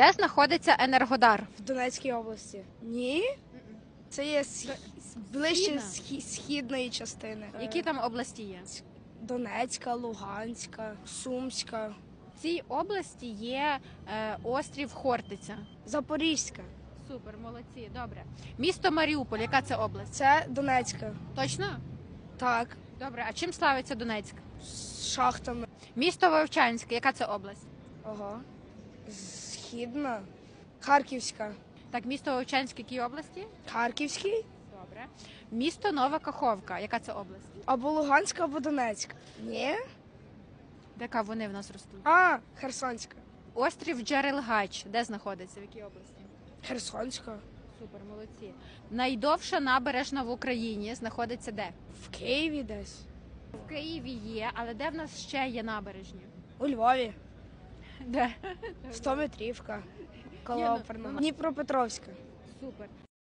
Де знаходиться Енергодар? В Донецькій області. Ні? Це є сх- ближче схі- східної частини. Які Е, там області є? Донецька, Луганська, Сумська, В цій області є е, острів Хортиця. Запорізька. Супер, молодці, добре. Місто Маріуполь, яка це область? Це Донецька. Точно? Так. Добре, а чим славиться Донецьк? З шахтами. Місто Вовчанське, яка це область? Ага. Східна. Харківська. Так, місто Вовчанське, якій області? Харківський. Добре. Місто Нова Каховка, яка це область? Або Луганська, або Донецька. Ні? Яка вони в нас ростуть? А, Херсонська. Острів Джерелгач, де знаходиться? В якій області? Херсонська. Супер, молодці. Найдовша набережна в Україні знаходиться де? В Києві десь. В Києві є, але де в нас ще є набережні? У Львові. Де? Стометрівка. Ні, ну, ну, Дніпропетровська. Супер.